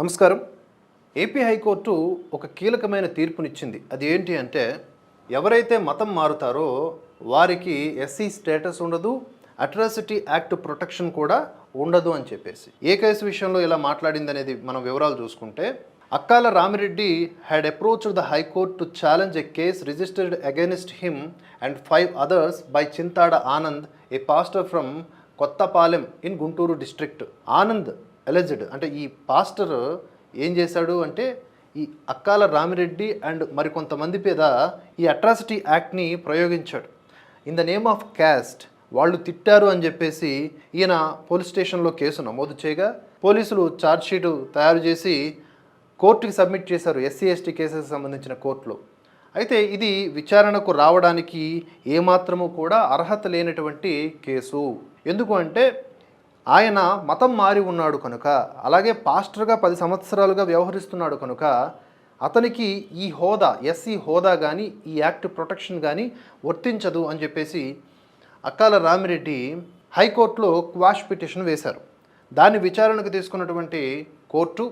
నమస్కారం. AP high court ఒక కీలకమైన తీర్పునిచ్చింది. అది ఏంటి అంటే ఎవరైతే మతం మారుతారో వారికి ఎస్సీ స్టేటస్ ఉండదు అట్రాసిటీ యాక్ట్ ప్రొటెక్షన్ కూడా ఉండదు అని చెప్పేసి. ఏ కేసు విషయంలో ఇలా మాట్లాడింది అనేది మనం వివరాలు చూసుకుంటే Akkala Ramireddy had approach the high court to challenge a case registered against him and five others by Chintada Anand a pastor from Kothapalem in Guntur district Anand alleged అంటే ఈ పాస్టర్ ఏం చేశాడు అంటే ఈ అక్కాల రామిరెడ్డి అండ్ మరికొంతమంది మీద ఈ atrocity యాక్ట్ని ప్రయోగించాడు. In the name of caste వాళ్ళు తిట్టారు అని చెప్పేసి ఈయన పోలీస్ స్టేషన్లో కేసు నమోదు చేయగా పోలీసులు ఛార్జ్షీటు తయారు చేసి కోర్టుకి సబ్మిట్ చేశారు ఎస్సీ ఎస్టీ కేసెస్ సంబంధించిన కోర్టులో. అయితే ఇది విచారణకు రావడానికి ఏమాత్రము కూడా అర్హత లేనటువంటి కేసు. ఎందుకు అంటే ఆయన మతం మారి ఉన్నాడు కనుక అలాగే పాస్టర్గా పది సంవత్సరాలుగా వ్యవహరిస్తున్నాడు కనుక అతనికి ఈ హోదా ఎస్సీ హోదా కానీ ఈ యాక్ట్ ప్రొటెక్షన్ కానీ వర్తించదు అని చెప్పేసి అక్కాల రామిరెడ్డి హైకోర్టులో క్వాష్ పిటిషన్ వేశారు. దాన్ని విచారణకు తీసుకున్నటువంటి కోర్టు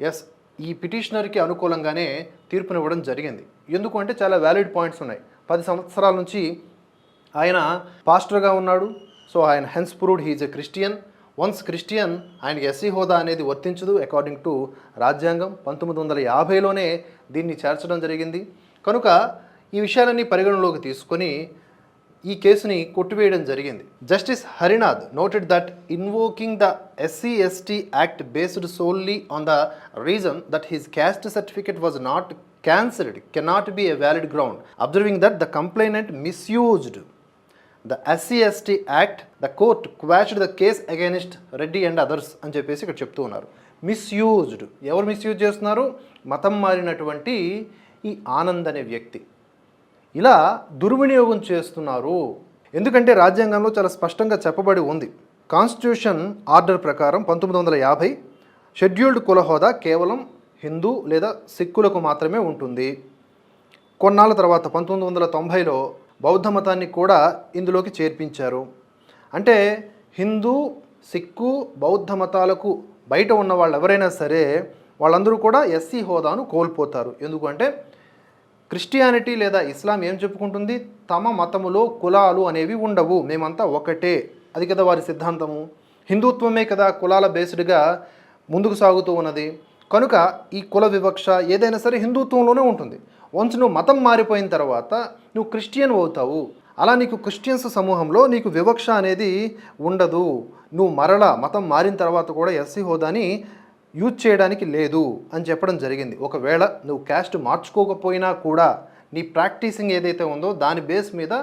ఎస్ ఈ పిటిషనర్కి అనుకూలంగానే తీర్పునివ్వడం జరిగింది. ఎందుకంటే చాలా వ్యాలిడ్ పాయింట్స్ ఉన్నాయి. పది సంవత్సరాల నుంచి ఆయన పాస్టర్గా ఉన్నాడు సో ఆయన hence proved he's a Christian once Christian ఆయనకి ఎస్సీ హోదా అనేది వర్తించదు అకార్డింగ్ టు రాజ్యాంగం పంతొమ్మిది వందల యాభైలోనే దీన్ని చేర్చడం జరిగింది. కనుక ఈ విషయాలన్నీ పరిగణలోకి తీసుకొని ఈ కేసుని కొట్టివేయడం జరిగింది. Justice Harinath noted that invoking the SC ST act based solely on the reason that his caste certificate was not cancelled cannot be a valid ground observing that the complainant misused the SC ST act the court quashed the case against Reddy and others అని చెప్పేసి ఇక్కడ చెప్తూ ఉన్నారు. Misused ఎవరు misuse చేస్తున్నారు? మతం మారినటువంటి ఈ ఆనంద్ అనే వ్యక్తి. ఇలా దుర్వినియోగం చేస్తున్నారు. ఎందుకంటే రాజ్యాంగంలో చాలా స్పష్టంగా చెప్పబడి ఉంది. కాన్స్టిట్యూషన్ ఆర్డర్ ప్రకారం పంతొమ్మిది వందల యాభై షెడ్యూల్డ్ కుల హోదా కేవలం హిందూ లేదా సిక్కులకు మాత్రమే ఉంటుంది. కొన్నాళ్ళ తర్వాత పంతొమ్మిది వందల తొంభైలో బౌద్ధ మతాన్ని కూడా ఇందులోకి చేర్పించారు. అంటే హిందూ సిక్కు బౌద్ధ మతాలకు బయట ఉన్న వాళ్ళు ఎవరైనా సరే వాళ్ళందరూ కూడా ఎస్సీ హోదాను కోల్పోతారు. ఎందుకంటే క్రిస్టియానిటీ లేదా ఇస్లాం ఏం చెప్పుకుంటుంది? తమ మతములో కులాలు అనేవి ఉండవు. మేమంతా ఒకటే. అది కదా వారి సిద్ధాంతము. హిందుత్వమే కదా కులాల బేస్డ్గా ముందుకు సాగుతూ ఉన్నది. కనుక ఈ కుల వివక్ష ఏదైనా సరే హిందుత్వంలోనే ఉంటుంది. వన్స్ నువ్వు మతం మారిపోయిన తర్వాత నువ్వు క్రిస్టియన్ అవుతావు. అలా నీకు క్రిస్టియన్స్ సమూహంలో నీకు వివక్ష అనేది ఉండదు. నువ్వు మరల మతం మారిన తర్వాత కూడా ఎస్సీ హోదాని యూజ్ చేయడానికి లేదు అని చెప్పడం జరిగింది. ఒకవేళ నువ్వు క్యాస్ట్ మార్చుకోకపోయినా కూడా నీ ప్రాక్టీసింగ్ ఏదైతే ఉందో దాని బేస్ మీద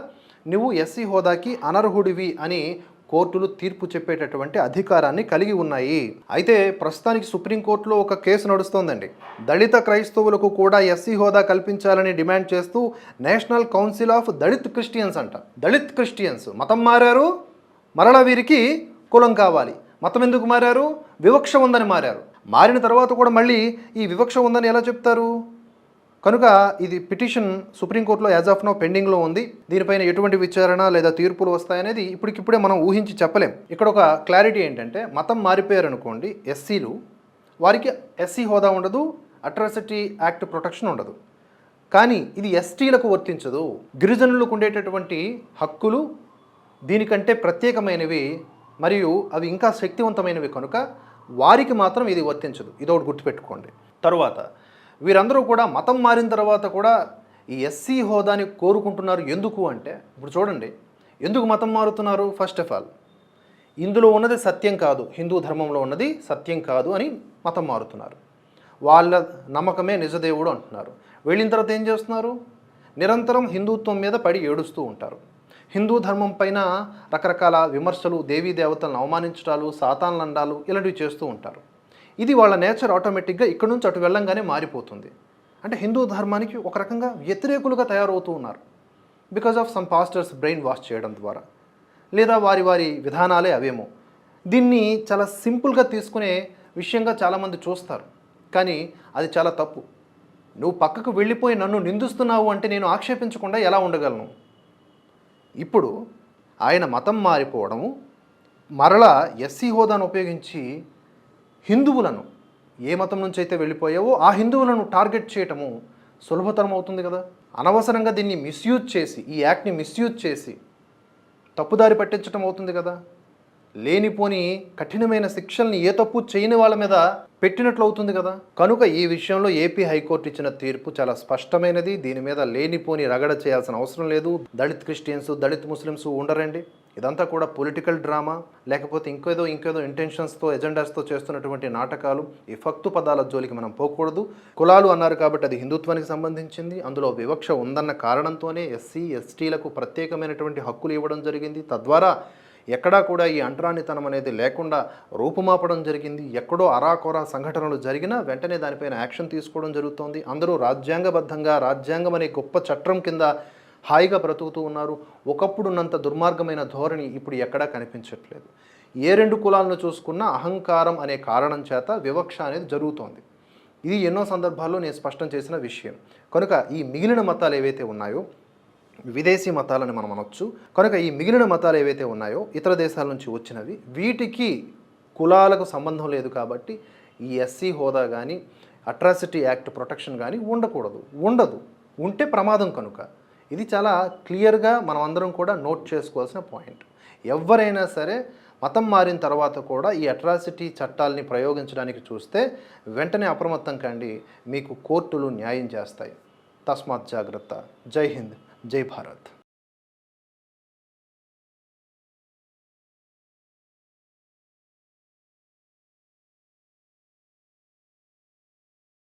నువ్వు ఎస్సీ హోదాకి అనర్హుడివి అని కోర్టులు తీర్పు చెప్పేటటువంటి అధికారాన్ని కలిగి ఉన్నాయి. అయితే ప్రస్తుతానికి సుప్రీంకోర్టులో ఒక కేసు నడుస్తోందండి. దళిత క్రైస్తవులకు కూడా ఎస్సీ హోదా కల్పించాలని డిమాండ్ చేస్తూ national council of Dalit Christians అంట. దళిత్ క్రిస్టియన్స్. మతం మారారు మరలా వీరికి కులం కావాలి. మతం ఎందుకు మారారు? వివక్ష ఉందని మారారు. మారిన తర్వాత కూడా మళ్ళీ ఈ వివక్ష ఉందని ఎలా చెప్తారు? కనుక ఇది పిటిషన్ సుప్రీంకోర్టులో యాజ్ ఆఫ్ నో పెండింగ్లో ఉంది. దీనిపైన ఎటువంటి విచారణ లేదా తీర్పులు వస్తాయనేది ఇప్పటికిప్పుడే మనం ఊహించి చెప్పలేం. ఇక్కడ ఒక క్లారిటీ ఏంటంటే మతం మారిపోయారనుకోండి ఎస్సీలు వారికి ఎస్సీ హోదా ఉండదు అట్రాసిటీ యాక్ట్ ప్రొటెక్షన్ ఉండదు. కానీ ఇది ఎస్టీలకు వర్తించదు. గిరిజనులకు ఉండేటటువంటి హక్కులు దీనికంటే ప్రత్యేకమైనవి మరియు అవి ఇంకా శక్తివంతమైనవి కనుక వారికి మాత్రం ఇది వర్తించదు. ఇది ఒకటి గుర్తుపెట్టుకోండి. తరువాత వీరందరూ కూడా మతం మారిన తర్వాత కూడా ఈ ఎస్సీ హోదాని కోరుకుంటున్నారు. ఎందుకు అంటే ఇప్పుడు చూడండి ఎందుకు మతం మారుతున్నారు? ఫస్ట్ ఆఫ్ ఆల్ ఇందులో ఉన్నది సత్యం కాదు. హిందూ ధర్మంలో ఉన్నది సత్యం కాదు అని మతం మారుతున్నారు. వాళ్ళ నమ్మకమే నిజదేవుడు అంటున్నారు. వెళ్ళిన తర్వాత ఏం చేస్తున్నారు? నిరంతరం హిందుత్వం మీద పడి ఏడుస్తూ ఉంటారు. హిందూ ధర్మం పైన రకరకాల విమర్శలు దేవీ దేవతలను అవమానించడాలు సాతాన్లు అండాలు ఇలాంటివి చేస్తూ ఉంటారు. ఇది వాళ్ళ నేచర్ ఆటోమేటిక్గా ఇక్కడ నుంచి అటు వెళ్ళంగానే మారిపోతుంది. అంటే హిందూ ధర్మానికి ఒక రకంగా వ్యతిరేకులుగా తయారవుతూ ఉన్నారు. Because of some pastors brain wash చేయడం ద్వారా. లేదా వారి వారి విధానాలే అవేమో. దీన్ని చాలా సింపుల్గా తీసుకునే విషయంగా చాలామంది చూస్తారు. కానీ అది చాలా తప్పు. నువ్వు పక్కకు వెళ్ళిపోయి నన్ను నిందిస్తున్నావు అంటే నేను ఆక్షేపించకుండా ఎలా ఉండగలను? ఇప్పుడు ఆయన మతం మారిపోవడము మరలా ఎస్సీ హోదాను ఉపయోగించి హిందువులను ఏ మతం నుంచి అయితే వెళ్ళిపోయావో ఆ హిందువులను టార్గెట్ చేయటము సులభతరం అవుతుంది కదా. అనవసరంగా దీన్ని మిస్యూజ్ చేసి ఈ యాక్ట్ని మిస్యూజ్ చేసి తప్పుదారి పట్టించడం అవుతుంది కదా. లేనిపోని కఠినమైన శిక్షల్ని ఏ తప్పు చేయని వాళ్ళ మీద పెట్టినట్లు అవుతుంది కదా. కనుక ఈ విషయంలో ఏపీ హైకోర్టు ఇచ్చిన తీర్పు చాలా స్పష్టమైనది. దీని మీద లేనిపోని రగడ చేయాల్సిన అవసరం లేదు. దళిత్ క్రిస్టియన్స్ దళిత్ ముస్లిమ్స్ ఉండరండి. ఇదంతా కూడా పొలిటికల్ డ్రామా. లేకపోతే ఇంకేదో ఇంకేదో ఇంటెన్షన్స్తో ఎజెండాస్తో చేస్తున్నటువంటి నాటకాలు ఈ ఫక్తు పదాల జోలికి మనం పోకూడదు. కులాలు అన్నారు కాబట్టి అది హిందుత్వానికి సంబంధించింది. అందులో వివక్ష ఉందన్న కారణంతోనే ఎస్సీ ఎస్టీలకు ప్రత్యేకమైనటువంటి హక్కులు ఇవ్వడం జరిగింది. తద్వారా ఎక్కడా కూడా ఈ అంటరానితనం అనేది లేకుండా రూపుమాపడం జరిగింది. ఎక్కడో అరాకొరా సంఘటనలు జరిగినా వెంటనే దానిపైన యాక్షన్ తీసుకోవడం జరుగుతోంది. అందరూ రాజ్యాంగబద్ధంగా రాజ్యాంగం అనే గొప్ప చట్టం కింద హాయిగా బ్రతుకుతూ ఉన్నారు. ఒకప్పుడున్నంత దుర్మార్గమైన ధోరణి ఇప్పుడు ఎక్కడా కనిపించట్లేదు. ఏ రెండు కులాలను చూసుకున్నా అహంకారం అనే కారణం చేత వివక్ష అనేది జరుగుతోంది. ఇది ఎన్నో సందర్భాల్లో నేను స్పష్టం చేసిన విషయం. కనుక ఈ మిగిలిన మతాలు ఏవైతే ఉన్నాయో విదేశీ మతాలని మనం అనొచ్చు. కనుక ఈ మిగిలిన మతాలు ఏవైతే ఉన్నాయో ఇతర దేశాల నుంచి వచ్చినవి వీటికి కులాలకు సంబంధం లేదు కాబట్టి ఈ ఎస్సీ హోదా కానీ అట్రాసిటీ యాక్ట్ ప్రొటెక్షన్ కానీ ఉండకూడదు. ఉండదు. ఉంటే ప్రమాదం కనుక. ఇది చాలా క్లియర్గా మనం అందరం కూడా నోట్ చేసుకోవాల్సిన పాయింట్. ఎవరైనా సరే మతం మారిన తర్వాత కూడా ఈ అట్రాసిటీ చట్టాలని ప్రయోగించడానికి చూస్తే వెంటనే అప్రమత్తం కండి. మీకు కోర్టులు న్యాయం చేస్తాయి. తస్మాత్ జాగ్రత్త. జై హింద్. జై భారత్